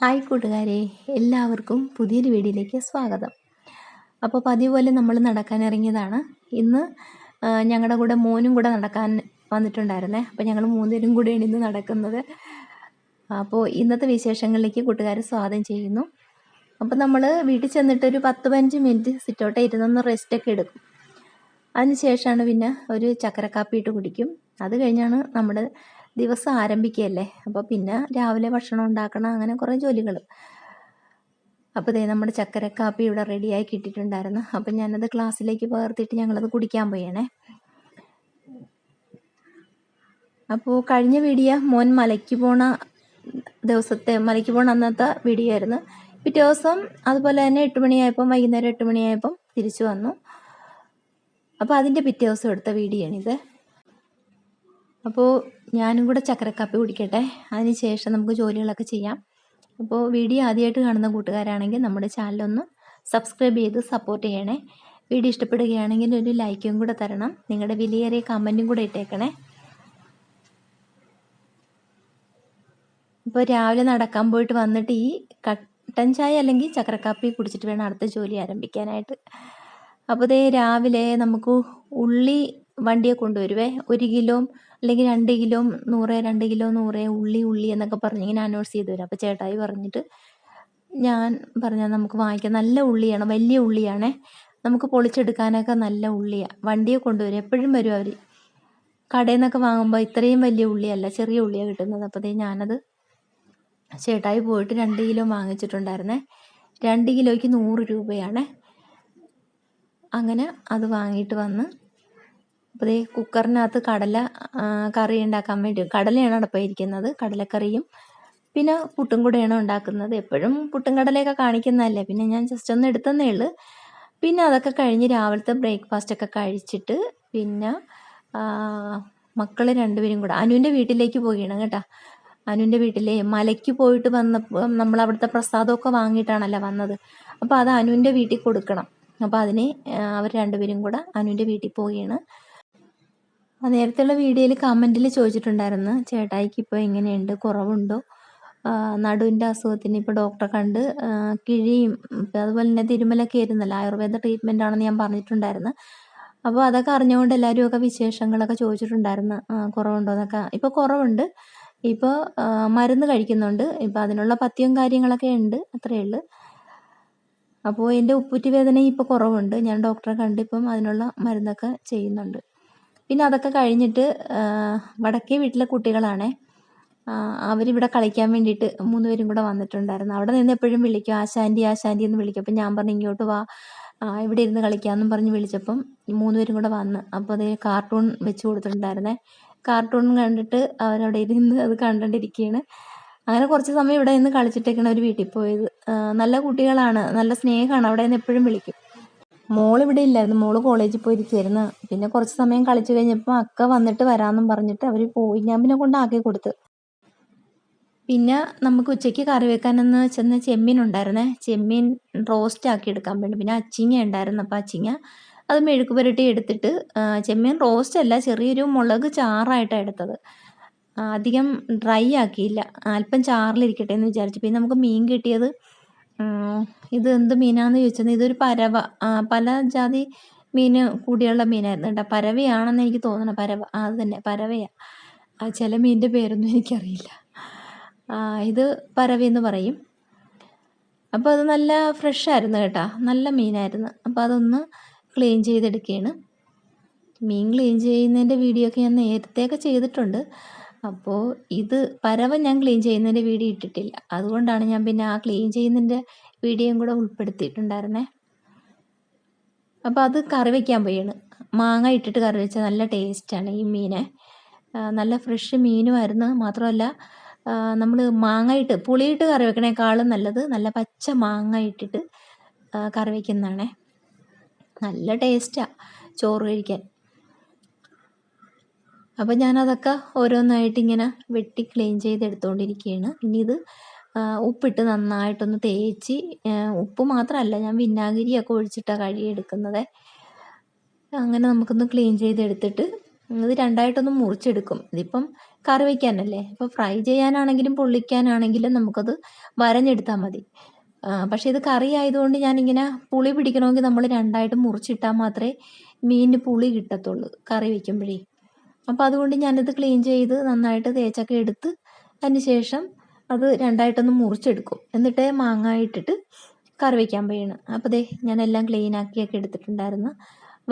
Hi കൂട്ടുകാരെ എല്ലാവർക്കും പുതിയൊരു വീഡിയോയിലേക്ക് സ്വാഗതം. അപ്പോൾ പതിവ് പോലെ നമ്മൾ നടക്കാൻ ഇറങ്ങിയതാണ്. ഇന്ന് ഞങ്ങളുടെ കൂടെ മോനും കൂടെ നടക്കാൻ വന്നിട്ടുണ്ടായിരുന്നേ. അപ്പോൾ ഞങ്ങൾ മൂന്നുപേരും കൂടെയാണ് ഇന്ന് നടക്കുന്നത്. അപ്പോൾ ഇന്നത്തെ വിശേഷങ്ങളിലേക്ക് കൂട്ടുകാരെ സ്വാഗതം ചെയ്യുന്നു. അപ്പോൾ നമ്മൾ വീട്ടിൽ ചെന്നിട്ട് ഒരു പത്ത് പതിനഞ്ച് മിനിറ്റ് സിറ്റോട്ടെ ഇരുന്നൊന്ന് റെസ്റ്റൊക്കെ എടുക്കും. അതിന് ശേഷമാണ് പിന്നെ ഒരു ചക്കരക്കാപ്പി ഇട്ട് കുടിക്കും. അത് കഴിഞ്ഞാണ് നമ്മുടെ ദിവസം ആരംഭിക്കുകയല്ലേ? അപ്പോൾ പിന്നെ രാവിലെ ഭക്ഷണം ഉണ്ടാക്കണം അങ്ങനെ കുറേ ജോലികൾ അപ്പോൾ ദേ നമ്മുടെ ചക്കരക്കാപ്പി ഇവിടെ റെഡിയായി കിട്ടിയിട്ടുണ്ടായിരുന്നു. അപ്പം ഞാനത് ക്ലാസ്സിലേക്ക് പകർത്തിയിട്ട് ഞങ്ങളത് കുടിക്കാൻ പോയണേ. അപ്പോൾ കഴിഞ്ഞ വീഡിയോ മോൻ മലയ്ക്ക് പോണ ദിവസത്തെ മലയ്ക്ക് പോണ അന്നത്തെ വീഡിയോ ആയിരുന്നു. പിറ്റേ ദിവസം അതുപോലെ തന്നെ എട്ട് മണിയായപ്പം വൈകുന്നേരം എട്ട് മണിയായപ്പം തിരിച്ചു വന്നു. അപ്പോൾ അതിന്റെ പിറ്റേ ദിവസം എടുത്ത വീഡിയോ ആണിത്. അപ്പോൾ ഞാനും കൂടെ ചക്കരക്കാപ്പി കുടിക്കട്ടെ. അതിന് ശേഷം നമുക്ക് ജോലികളൊക്കെ ചെയ്യാം. അപ്പോൾ വീഡിയോ ആദ്യമായിട്ട് കാണുന്ന കൂട്ടുകാരാണെങ്കിൽ നമ്മുടെ ചാനലൊന്ന് സബ്സ്ക്രൈബ് ചെയ്ത് സപ്പോർട്ട് ചെയ്യണേ. വീഡിയോ ഇഷ്ടപ്പെടുകയാണെങ്കിൽ ഒരു ലൈക്കും കൂടെ തരണം. നിങ്ങളുടെ വിലയേറിയ കമന്റും കൂടെ ഇട്ടേക്കണേ. ഇപ്പോൾ രാവിലെ നടക്കാൻ പോയിട്ട് വന്നിട്ട് ഈ കട്ടൻ ചായ അല്ലെങ്കിൽ ചക്കരക്കാപ്പി കുടിച്ചിട്ട് വേണം അടുത്ത ജോലി ആരംഭിക്കാനായിട്ട്. അപ്പോൾ ഇതേ രാവിലെ നമുക്ക് ഉള്ളി വണ്ടിയെ കൊണ്ടുവരുവേ. ഒരു കിലോ അല്ലെങ്കിൽ രണ്ട് കിലോ നൂറ് രണ്ട് കിലോ നൂറ് ഉള്ളി ഉള്ളി എന്നൊക്കെ പറഞ്ഞ് ഇങ്ങനെ അനൗൺസ് ചെയ്ത് വരും. അപ്പോൾ ചേട്ടായി പറഞ്ഞിട്ട് ഞാൻ പറഞ്ഞാൽ നമുക്ക് വാങ്ങിക്കാം. നല്ല ഉള്ളിയാണ് വലിയ ഉള്ളിയാണേ. നമുക്ക് പൊളിച്ചെടുക്കാനൊക്കെ നല്ല ഉള്ളിയാണ് വണ്ടിയെ കൊണ്ടുവരും. എപ്പോഴും വരും അവർ കടയിൽ നിന്നൊക്കെ വാങ്ങുമ്പോൾ ഇത്രയും വലിയ ഉള്ളിയല്ല ചെറിയ ഉള്ളിയാണ് കിട്ടുന്നത്. അപ്പോഴത്തേ ഞാനത് ചേട്ടായി പോയിട്ട് രണ്ട് കിലോ വാങ്ങിച്ചിട്ടുണ്ടായിരുന്നേ. രണ്ട് കിലോയ്ക്ക് നൂറ് രൂപയാണ്. അങ്ങനെ അത് വാങ്ങിയിട്ട് വന്ന് അപ്പോൾ ഈ കുക്കറിനകത്ത് കടല കറി ഉണ്ടാക്കാൻ വേണ്ടി കടലയാണ് അടുപ്പം ഇരിക്കുന്നത് കടലക്കറിയും പിന്നെ പുട്ടും കൂടെയാണ് ഉണ്ടാക്കുന്നത്. എപ്പോഴും പുട്ടും കടലയൊക്കെ കാണിക്കുന്നതല്ലേ. പിന്നെ ഞാൻ ജസ്റ്റ് ഒന്ന് എടുത്തന്നേ ഉള്ളൂ. പിന്നെ അതൊക്കെ കഴിഞ്ഞ് രാവിലത്തെ ബ്രേക്ക്ഫാസ്റ്റ് ഒക്കെ കഴിച്ചിട്ട് പിന്നെ മക്കൾ രണ്ടുപേരും കൂടെ അനുവിന്റെ വീട്ടിലേക്ക് പോവുകയാണ് കേട്ടോ. അനുവിന്റെ വീട്ടിലെ മലയ്ക്ക് പോയിട്ട് വന്നപ്പോൾ നമ്മൾ അവിടുത്തെ പ്രസാദമൊക്കെ വാങ്ങിയിട്ടാണല്ലോ വന്നത്. അപ്പോൾ അത് അനുവിന്റെ വീട്ടിൽ കൊടുക്കണം. അപ്പോൾ അതിന് അവർ രണ്ടുപേരും കൂടെ അനുവിന്റെ വീട്ടിൽ പോവുകയാണ്. നേരത്തെയുള്ള വീഡിയോയിൽ കമന്റിൽ ചോദിച്ചിട്ടുണ്ടായിരുന്നു ചേട്ടായിക്ക് ഇപ്പോൾ എങ്ങനെയുണ്ട്? കുറവുണ്ടോ? നടുവിന്റെ അസുഖത്തിന് ഇപ്പോൾ ഡോക്ടറെ കണ്ട് കിഴിയും അതുപോലെ തന്നെ തിരുമലൊക്കെ ആയിരുന്നല്ലോ ആയുർവേദ ട്രീറ്റ്മെന്റ് ആണെന്ന് ഞാൻ പറഞ്ഞിട്ടുണ്ടായിരുന്നു. അപ്പോൾ അതൊക്കെ അറിഞ്ഞുകൊണ്ട് എല്ലാവരും ഒക്കെ വിശേഷങ്ങളൊക്കെ ചോദിച്ചിട്ടുണ്ടായിരുന്നു കുറവുണ്ടോ എന്നൊക്കെ. ഇപ്പോൾ കുറവുണ്ട്. ഇപ്പോൾ മരുന്ന് കഴിക്കുന്നുണ്ട്. ഇപ്പോൾ അതിനുള്ള പഥ്യവും കാര്യങ്ങളൊക്കെ ഉണ്ട് അത്രയേ ഉള്ളൂ. അപ്പോൾ എന്റെ ഉപ്പുറ്റി വേദന ഇപ്പോൾ കുറവുണ്ട്. ഞാൻ ഡോക്ടറെ കണ്ട് ഇപ്പം അതിനുള്ള മരുന്നൊക്കെ ചെയ്യുന്നുണ്ട്. പിന്നെ അതൊക്കെ കഴിഞ്ഞിട്ട് വടക്കേ വീട്ടിലെ കുട്ടികളാണേ. അവരിവിടെ കളിക്കാൻ വേണ്ടിയിട്ട് മൂന്ന് പേരും കൂടെ വന്നിട്ടുണ്ടായിരുന്നു. അവിടെ നിന്ന് എപ്പോഴും വിളിക്കും ആ ആശാന്റി എന്ന് വിളിക്കും. അപ്പം ഞാൻ പറഞ്ഞു ഇങ്ങോട്ട് വാ. ഇവിടെ ഇരുന്ന് കളിക്കാമെന്നും പറഞ്ഞ് വിളിച്ചപ്പം മൂന്ന് പേരും കൂടെ വന്ന്. അപ്പോൾ അത് കാർട്ടൂൺ വെച്ച് കൊടുത്തിട്ടുണ്ടായിരുന്നേ. കാർട്ടൂൺ കണ്ടിട്ട് അവരവിടെ ഇരുന്ന് അത് കണ്ടുകൊണ്ടിരിക്കുകയാണ് അങ്ങനെ കുറച്ച് സമയം ഇവിടെ നിന്ന് കളിച്ചിട്ടേക്കാണ് അവർ വീട്ടിൽ പോയത്. നല്ല കുട്ടികളാണ്. നല്ല സ്നേഹമാണ്. അവിടെ നിന്ന് എപ്പോഴും വിളിക്കും. മോൾ ഇവിടെ ഇല്ലായിരുന്നു. മോൾ കോളേജിൽ പോയിരിക്കുമായിരുന്നു പിന്നെ കുറച്ച് സമയം കളിച്ചു കഴിഞ്ഞപ്പോൾ അക്ക വന്നിട്ട് വരാമെന്നും പറഞ്ഞിട്ട് അവർ പോയി. ഞാൻ പിന്നെ കൊണ്ടാക്കി കൊടുത്ത്. പിന്നെ നമുക്ക് ഉച്ചയ്ക്ക് കറി വെക്കാനെന്ന് ചെന്ന് ചെമ്മീൻ ഉണ്ടായിരുന്നേ. ചെമ്മീൻ റോസ്റ്റ് ആക്കി എടുക്കാൻ വേണ്ടി. പിന്നെ അച്ചിങ്ങ ഉണ്ടായിരുന്നു. അപ്പോൾ അച്ചിങ്ങ അത് മെഴുക്ക് പുരട്ടി എടുത്തിട്ട് ചെമ്മീൻ റോസ്റ്റ് അല്ല ചെറിയൊരു മുളക് ചാറായിട്ടാണ് എടുത്തത്. അധികം ഡ്രൈ ആക്കിയില്ല. അല്പം ചാറിലിരിക്കട്ടെ എന്ന് വിചാരിച്ചു. പിന്നെ നമുക്ക് മീൻ കിട്ടിയത് ഇത് എന്ത് മീനാന്ന് ചോദിച്ചത്. ഇതൊരു പരവ. പല ജാതി മീൻ കൂടിയുള്ള മീനായിരുന്നു കേട്ടോ. പരവയാണെന്ന് എനിക്ക് തോന്നണം. പരവ. അത് തന്നെ. പരവയാണ് ചില മീനിന്റെ പേരൊന്നും എനിക്കറിയില്ല. ഇത് പരവയെന്ന് പറയും. അപ്പോൾ അത് നല്ല ഫ്രഷ് ആയിരുന്നു കേട്ടോ. നല്ല മീനായിരുന്നു. അപ്പോൾ അതൊന്ന് ക്ലീൻ ചെയ്തെടുക്കുകയാണ് മീൻ ക്ലീൻ ചെയ്യുന്നതിന്റെ വീഡിയോ ഒക്കെ ഞാൻ നേരത്തെയൊക്കെ ചെയ്തിട്ടുണ്ട്. അപ്പോൾ ഇത് പരവ ഞാൻ ക്ലീൻ ചെയ്യുന്നതിന്റെ വീഡിയോ ഇട്ടിട്ടില്ല. അതുകൊണ്ടാണ് ഞാൻ പിന്നെ ആ ക്ലീൻ ചെയ്യുന്നതിന്റെ വീഡിയോയും കൂടെ ഉൾപ്പെടുത്തിയിട്ടുണ്ടായിരുന്നേ. അപ്പോൾ അത് കറി വയ്ക്കാൻ പോയാണ്. മാങ്ങ ഇട്ടിട്ട് കറി വെച്ചാൽ നല്ല ടേസ്റ്റാണ് ഈ മീനെ. നല്ല ഫ്രഷ് മീനുമായിരുന്നു. മാത്രമല്ല നമ്മൾ മാങ്ങ ഇട്ട് പുളിയിട്ട് കറി വെക്കണേക്കാളും നല്ലത് നല്ല പച്ച മാങ്ങ ഇട്ടിട്ട് കറി വയ്ക്കുന്നതാണേ നല്ല ടേസ്റ്റാണ് ചോറ് കഴിക്കാൻ. അപ്പോൾ ഞാനതൊക്കെ ഓരോന്നായിട്ട് ഇങ്ങനെ വെട്ടി ക്ലീൻ ചെയ്തെടുത്തുകൊണ്ടിരിക്കുകയാണ് ഇനി ഇത് ഉപ്പിട്ട് നന്നായിട്ടൊന്ന് തേച്ച് ഉപ്പ് മാത്രമല്ല ഞാൻ വിനാഗിരിയൊക്കെ ഒഴിച്ചിട്ടാണ് കഴുകിയെടുക്കുന്നത്. അങ്ങനെ നമുക്കൊന്ന് ക്ലീൻ ചെയ്തെടുത്തിട്ട് ഇത് രണ്ടായിട്ടൊന്ന് മുറിച്ചെടുക്കും. ഇതിപ്പം കറി വയ്ക്കാനല്ലേ അപ്പോൾ ഫ്രൈ ചെയ്യാനാണെങ്കിലും പൊള്ളിക്കാനാണെങ്കിലും നമുക്കത് വരഞ്ഞെടുത്താൽ മതി. പക്ഷേ ഇത് കറി ആയതുകൊണ്ട് ഞാനിങ്ങനെ പുളി പിടിക്കണമെങ്കിൽ നമ്മൾ രണ്ടായിട്ട് മുറിച്ചിട്ടാൽ മാത്രമേ മീനിന് പുളി കിട്ടത്തുള്ളൂ കറി വയ്ക്കുമ്പോഴേ അപ്പോൾ അതുകൊണ്ട് ഞാനത് ക്ലീൻ ചെയ്ത് നന്നായിട്ട് തേച്ചൊക്കെ എടുത്ത് അതിന് ശേഷം അത് രണ്ടായിട്ടൊന്ന് മുറിച്ചെടുക്കും. എന്നിട്ട് മാങ്ങ ഇട്ടിട്ട് കറി വയ്ക്കാൻ പോയാണ് അപ്പോൾ ദേ ഞാനെല്ലാം ക്ലീൻ ആക്കിയൊക്കെ എടുത്തിട്ടുണ്ടായിരുന്നു.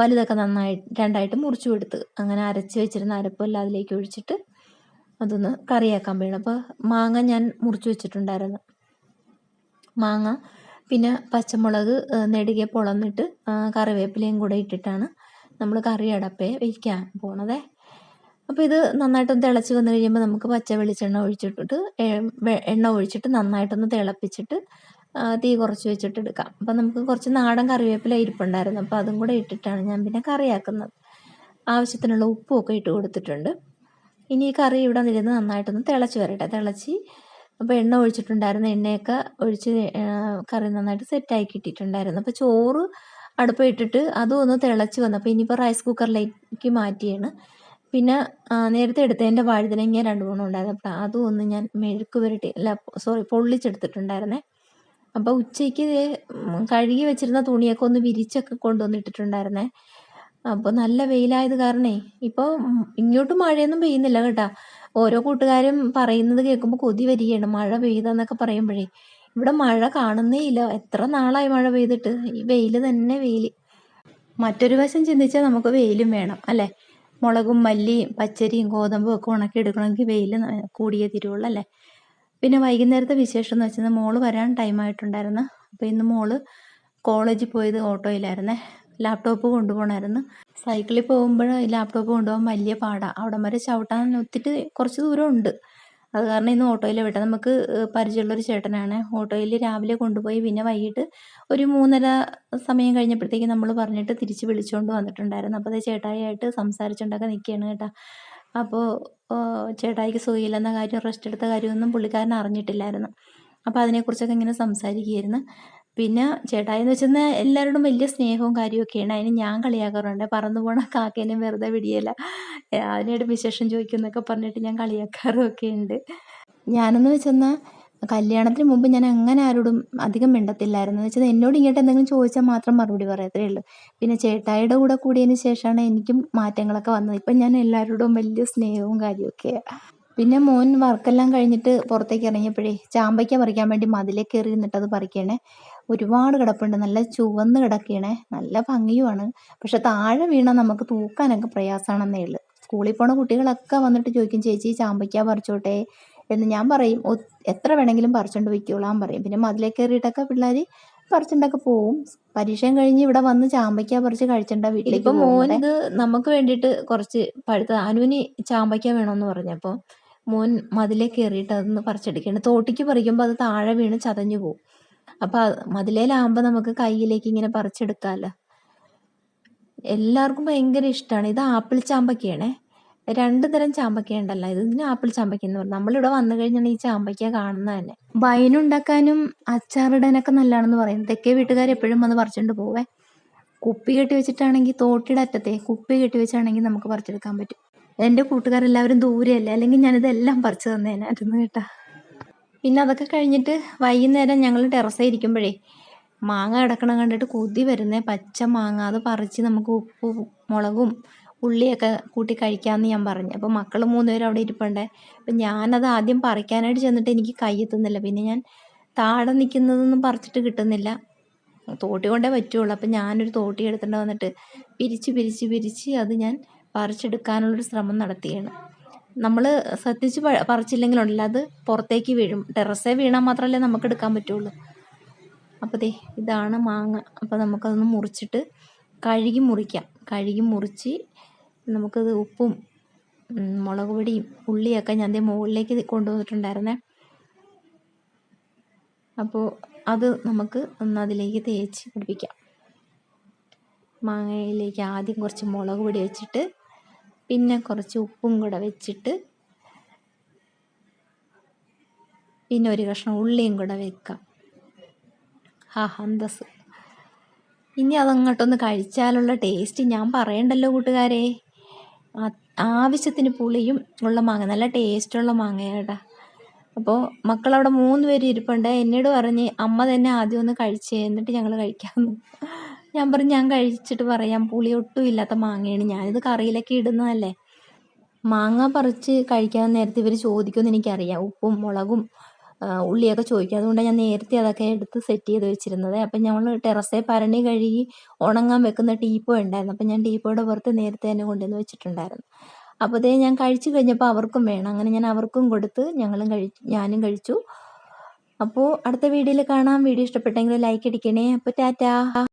വലുതൊക്കെ നന്നായി രണ്ടായിട്ട് മുറിച്ചു കൊടുത്ത് അങ്ങനെ അരച്ച് വെച്ചിരുന്ന അരപ്പെല്ലാം അതിലേക്ക് ഒഴിച്ചിട്ട് അതൊന്ന് കറിയാക്കാൻ പോയാണ് അപ്പോൾ മാങ്ങ ഞാൻ മുറിച്ചു വെച്ചിട്ടുണ്ടായിരുന്നു. മാങ്ങ പിന്നെ പച്ചമുളക് നെടുകെ പൊളന്നിട്ട് കറിവേപ്പിലയും കൂടെ ഇട്ടിട്ടാണ് നമ്മൾ കറി അടപ്പേ വയ്ക്കാൻ പോണതേ. അപ്പോൾ ഇത് നന്നായിട്ടൊന്ന് തിളച്ച് വന്നു കഴിയുമ്പോൾ നമുക്ക് പച്ച വെളിച്ചെണ്ണ ഒഴിച്ചിട്ടിട്ട് എണ്ണ ഒഴിച്ചിട്ട് നന്നായിട്ടൊന്ന് തിളപ്പിച്ചിട്ട് തീ കുറച്ച് വെച്ചിട്ട് എടുക്കാം. അപ്പം നമുക്ക് കുറച്ച് നാടൻ കറിവേപ്പില ഇരിപ്പുണ്ടായിരുന്നു. അപ്പോൾ അതും കൂടെ ഇട്ടിട്ടാണ് ഞാൻ പിന്നെ കറിയാക്കുന്നത്. ആവശ്യത്തിനുള്ള ഉപ്പും ഒക്കെ ഇട്ട് കൊടുത്തിട്ടുണ്ട്. ഇനി ഈ കറി ഇവിടെ നിരുന്ന് നന്നായിട്ടൊന്ന് തിളച്ച് വരട്ടെ. തിളച്ച് അപ്പോൾ എണ്ണ ഒഴിച്ചിട്ടുണ്ടായിരുന്നു എണ്ണയൊക്കെ ഒഴിച്ച് കറി നന്നായിട്ട് സെറ്റായി കിട്ടിയിട്ടുണ്ടായിരുന്നു. അപ്പോൾ ചോറ് അടുപ്പിട്ടിട്ട് അതും ഒന്ന് തിളച്ച് വന്നപ്പോൾ ഇനിയിപ്പോൾ റൈസ് കുക്കറിലേക്ക് മാറ്റിയാണ്. പിന്നെ നേരത്തെ എടുത്തതിന്റെ വഴുതനങ്ങ രണ്ട് മൂന്നും ഉണ്ടായിരുന്നു. അപ്പോൾ അതും ഒന്ന് ഞാൻ മെഴുക്ക് പുരട്ടി അല്ല സോറി പൊള്ളിച്ചെടുത്തിട്ടുണ്ടായിരുന്നേ. അപ്പോൾ ഉച്ചയ്ക്ക് കഴുകി വെച്ചിരുന്ന തുണിയൊക്കെ ഒന്ന് വിരിച്ചൊക്കെ കൊണ്ടുവന്നിട്ടിട്ടുണ്ടായിരുന്നേ. അപ്പോൾ നല്ല വെയിലായത് കാരണേ ഇപ്പോൾ ഇങ്ങോട്ട് മഴയൊന്നും പെയ്യുന്നില്ല കേട്ടോ. ഓരോ കൂട്ടുകാരും പറയുന്നത് കേൾക്കുമ്പോൾ കൊതി വരികയാണ് മഴ പെയ്തെന്നൊക്കെ പറയുമ്പോഴേ. ഇവിടെ മഴ കാണുന്നേ ഇല്ല എത്ര നാളായി മഴ പെയ്തിട്ട്? ഈ വെയിൽ തന്നെ വെയിൽ മറ്റൊരു വശം ചിന്തിച്ചാൽ നമുക്ക് വെയിലും വേണം അല്ലേ? മുളകും മല്ലിയും പച്ചരിയും ഗോതമ്പും ഒക്കെ ഉണക്കി എടുക്കണമെങ്കിൽ വെയിൽ കൂടിയേ തീരുള്ളൂ അല്ലേ? പിന്നെ വൈകുന്നേരത്തെ വിശേഷം എന്ന് വെച്ചാൽ മോൾ വരാൻ ടൈം ആയിട്ടുണ്ടായിരുന്നു. അപ്പോൾ ഇന്ന് മോൾ കോളേജിൽ പോയത് ഓട്ടോയിലായിരുന്നേ ലാപ്ടോപ്പ് കൊണ്ടുപോകണമായിരുന്നു. സൈക്കിളിൽ പോകുമ്പോൾ ലാപ്ടോപ്പ് കൊണ്ടുപോകാൻ വലിയ പാടാണ് അവിടം വരെ ചവിട്ടാൻ ഒത്തിരി കുറച്ച് ദൂരം ഉണ്ട് അത് കാരണം ഇന്ന് ഓട്ടോയിൽ വിട്ട. നമുക്ക് പരിചയമുള്ളൊരു ചേട്ടനാണ്. ഓട്ടോയിൽ രാവിലെ കൊണ്ടുപോയി പിന്നെ വൈകിട്ട് ഒരു മൂന്നര സമയം കഴിഞ്ഞപ്പോഴത്തേക്ക് നമ്മൾ പറഞ്ഞിട്ട് തിരിച്ച് വിളിച്ചുകൊണ്ട് വന്നിട്ടുണ്ടായിരുന്നു. അപ്പോൾ അത് ചേട്ടായിയായിട്ട് സംസാരിച്ചുകൊണ്ടൊക്കെ നിൽക്കുകയാണ് കേട്ടോ. അപ്പോൾ ചേട്ടായിക്ക് സുഖമില്ലെന്ന കാര്യം റെസ്റ്റ് എടുത്ത കാര്യമൊന്നും പുള്ളിക്കാരൻ അറിഞ്ഞിട്ടില്ലായിരുന്നു. അപ്പോൾ അതിനെക്കുറിച്ചൊക്കെ ഇങ്ങനെ സംസാരിക്കുകയായിരുന്നു. പിന്നെ ചേട്ടായി എന്ന് വെച്ചാൽ എല്ലാവരോടും വലിയ സ്നേഹവും കാര്യമൊക്കെയാണ് അതിന് ഞാൻ കളിയാക്കാറുണ്ട്. പറന്നു പോണ കാക്കേനെ വെറുതെ വിടിയല്ല അതിനായിട്ട് വിശേഷം ചോദിക്കുന്നൊക്കെ പറഞ്ഞിട്ട് ഞാൻ കളിയാക്കാറുമൊക്കെ ഉണ്ട് ഞാനെന്ന് വെച്ചെന്നാൽ കല്യാണത്തിന് മുമ്പ് ഞാൻ അങ്ങനെ ആരോടും അധികം മിണ്ടത്തില്ലായിരുന്നു. എന്ന് വെച്ചാൽ എന്നോട് ഇങ്ങോട്ട് എന്തെങ്കിലും ചോദിച്ചാൽ മാത്രം മറുപടി പറയത്തേ ഉള്ളൂ. പിന്നെ ചേട്ടായിയുടെ കൂടെ കൂടിയതിന് ശേഷമാണ് എനിക്കും മാറ്റങ്ങളൊക്കെ വന്നത്. ഇപ്പം ഞാൻ എല്ലാവരോടും വലിയ സ്നേഹവും കാര്യമൊക്കെയാണ് പിന്നെ മോൻ വർക്കെല്ലാം കഴിഞ്ഞിട്ട് പുറത്തേക്ക് ഇറങ്ങിയപ്പോഴേ ചാമ്പയ്ക്ക പറിക്കാൻ വേണ്ടി മതിലേക്ക് കയറി നിന്നിട്ട് അത് പറിക്കണേ. ഒരുപാട് കിടപ്പുണ്ട്. നല്ല ചുവന്ന് കിടക്കുകയാണേ നല്ല ഭംഗിയുമാണ്. പക്ഷെ താഴെ വീണാൽ നമുക്ക് തൂക്കാനൊക്കെ പ്രയാസമാണെന്നേ ഉള്ളൂ. സ്കൂളിൽ പോണ കുട്ടികളൊക്കെ വന്നിട്ട് ചോദിക്കും ചേച്ചി ചാമ്പയ്ക്ക പറിച്ചോട്ടെ? എന്ന് ഞാൻ പറയും എത്ര വേണമെങ്കിലും പറിച്ചുകൊണ്ട് വയ്ക്കോളാൻ പറയും. പിന്നെ മതിലേക്ക് കയറിയിട്ടൊക്കെ പിള്ളേർ പറിച്ചുണ്ടൊക്കെ പോവും. പരീക്ഷയും കഴിഞ്ഞ് ഇവിടെ വന്ന് ചാമ്പയ്ക്ക പറിച്ച് കഴിച്ചിട്ടുണ്ടാ വീട്ടിലേക്ക് മോൻ ഇത് നമുക്ക് വേണ്ടിയിട്ട് കുറച്ച് പഴുത്ത അനുവിന് ചാമ്പയ്ക്ക വേണമെന്ന് പറഞ്ഞപ്പോൾ മോൻ മതിലേക്ക് കയറിയിട്ട് അതൊന്ന് പറിച്ചെടുക്കുകയാണ്. തോട്ടിക്ക് പറിക്കുമ്പോൾ അത് താഴെ വീണ് ചതഞ്ഞു പോകും അപ്പോൾ മതിലേലാകുമ്പോൾ നമുക്ക് കയ്യിലേക്ക് ഇങ്ങനെ പറിച്ചെടുക്കാമല്ലോ എല്ലാവർക്കും ഭയങ്കര ഇഷ്ടമാണ് ഇത് ആപ്പിൾ ചാമ്പക്കയാണേ. രണ്ട് തരം ചാമ്പക്ക ഉണ്ടല്ലോ. ഇതിന് ആപ്പിൾ ചാമ്പക്ക എന്ന് പറയും നമ്മളിവിടെ വന്നു കഴിഞ്ഞാൽ ഈ ചാമ്പക്ക കാണുന്നത് തന്നെ. വൈനുണ്ടാക്കാനും അച്ചാറിടാനൊക്കെ നല്ലതാണെന്ന് പറയും. തെക്കേ വീട്ടുകാർ എപ്പോഴും വന്ന് പറിച്ചുകൊണ്ട് പോവേ. കുപ്പി കെട്ടി വെച്ചിട്ടാണെങ്കിൽ തോട്ടിയുടെ അറ്റത്തെ കുപ്പി കെട്ടി വെച്ചാണെങ്കിൽ നമുക്ക് പറിച്ചെടുക്കാൻ പറ്റും. എന്റെ കൂട്ടുകാരെല്ലാവരും ദൂരെയല്ലേ? അല്ലെങ്കിൽ ഞാനിതെല്ലാം പറിച്ചു തന്നേനായിരുന്നു കേട്ടാ. പിന്നെ അതൊക്കെ കഴിഞ്ഞിട്ട് വൈകുന്നേരം ഞങ്ങൾ ടെറസിൽ ഇരിക്കുമ്പോഴേ മാങ്ങ കിടക്കണം കണ്ടിട്ട് കൊതി വരുന്നേ. പച്ച മാങ്ങ. അത് പറിച്ച് നമുക്ക് ഉപ്പും മുളകും ഉള്ളിയൊക്കെ കൂട്ടി കഴിക്കാമെന്ന് ഞാൻ പറഞ്ഞു. അപ്പോൾ മക്കൾ മൂന്നുപേരും അവിടെ ഇരിപ്പുണ്ടേ. അപ്പം ഞാനത് ആദ്യം പറിക്കാനായിട്ട് ചെന്നിട്ട് എനിക്ക് കയ്യെത്തുന്നില്ല പിന്നെ ഞാൻ താഴെ നിൽക്കുന്നതൊന്നും പറിച്ചിട്ട് കിട്ടുന്നില്ല. തോട്ടി കൊണ്ടേ പറ്റുള്ളൂ. അപ്പം ഞാനൊരു തോട്ടി എടുത്തിട്ട് വന്നിട്ട് പിരിച്ച് പിരിച്ച് പിരിച്ച് അത് ഞാൻ പറിച്ചെടുക്കാനുള്ളൊരു ശ്രമം നടത്തിയാണ്. നമ്മൾ ശ്രദ്ധിച്ച് പറിച്ചില്ലെങ്കിലുണ്ടല്ലോ അത് പുറത്തേക്ക് വീഴും. ടെറസേ വീണാൽ മാത്രമല്ലേ നമുക്ക് എടുക്കാൻ പറ്റുള്ളൂ. അപ്പോൾ ദേ ഇതാണ് മാങ്ങ. അപ്പോൾ നമുക്കതൊന്ന് മുറിച്ചിട്ട് കഴുകി മുറിക്കാം. കഴുകി മുറിച്ച് നമുക്കത് ഉപ്പും മുളക് പൊടിയും ഉള്ളിയൊക്കെ ഞാൻ ദേ മുകളിലേക്ക് കൊണ്ടുവന്നിട്ടുണ്ടായിരുന്നേ. അപ്പോൾ അത് നമുക്ക് ഒന്ന് അതിലേക്ക് തേച്ച് പിടിപ്പിക്കാം. മാങ്ങയിലേക്ക് ആദ്യം കുറച്ച് മുളക് പൊടി വെച്ചിട്ട് പിന്നെ കുറച്ച് ഉപ്പും കൂടെ വെച്ചിട്ട് പിന്നെ ഒരു കഷ്ണം ഉള്ളിയും കൂടെ വെക്കാം. ഹാ ഹന്തസ് ഇനി അതങ്ങോട്ടൊന്ന് കഴിച്ചാലുള്ള ടേസ്റ്റ് ഞാൻ പറയണ്ടല്ലോ കൂട്ടുകാരെ. ആ- ആവശ്യത്തിന് പുളിയും ഉള്ള മാങ്ങ നല്ല ടേസ്റ്റുള്ള മാങ്ങയാട്ടാ അപ്പോൾ മക്കളവിടെ മൂന്ന് പേര് ഇരിപ്പുണ്ട്. എന്നോട് പറഞ്ഞ് അമ്മ തന്നെ ആദ്യം ഒന്ന് കഴിച്ചേ എന്നിട്ട് ഞങ്ങൾ കഴിക്കാമെന്ന് ഞാൻ പറഞ്ഞു ഞാൻ കഴിച്ചിട്ട് പറയാം. പുളി ഒട്ടും ഇല്ലാത്ത മാങ്ങയാണ്. ഞാനിത് കറിയിലൊക്കെ ഇടുന്നതല്ലേ. മാങ്ങ പറിച്ച് കഴിക്കാൻ നേരത്തെ ഇവർ ചോദിക്കുമെന്ന് എനിക്കറിയാം. ഉപ്പും മുളകും ഉള്ളിയൊക്കെ ചോദിക്കും. അതുകൊണ്ട് ഞാൻ നേരത്തെ അതൊക്കെ എടുത്ത് സെറ്റ് ചെയ്ത് വെച്ചിരുന്നത്. അപ്പം ഞങ്ങൾ ടെറസേ പരണി കഴുകി ഉണങ്ങാൻ വെക്കുന്ന ടീപ്പോ ഉണ്ടായിരുന്നു. അപ്പം ഞാൻ ടീപ്പോയുടെ പുറത്ത് നേരത്തെ തന്നെ കൊണ്ടുവന്ന് വെച്ചിട്ടുണ്ടായിരുന്നു. അപ്പോൾ അതേ ഞാൻ കഴിച്ചു കഴിഞ്ഞപ്പോൾ അവർക്കും വേണം. അങ്ങനെ ഞാൻ അവർക്കും കൊടുത്ത് ഞങ്ങളും കഴി ഞാനും കഴിച്ചു. അപ്പോൾ അടുത്ത വീഡിയോയിൽ കാണാം. വീഡിയോ ഇഷ്ടപ്പെട്ടെങ്കിൽ ലൈക്ക് അടിക്കണേ. അപ്പോൾ ടാറ്റാ.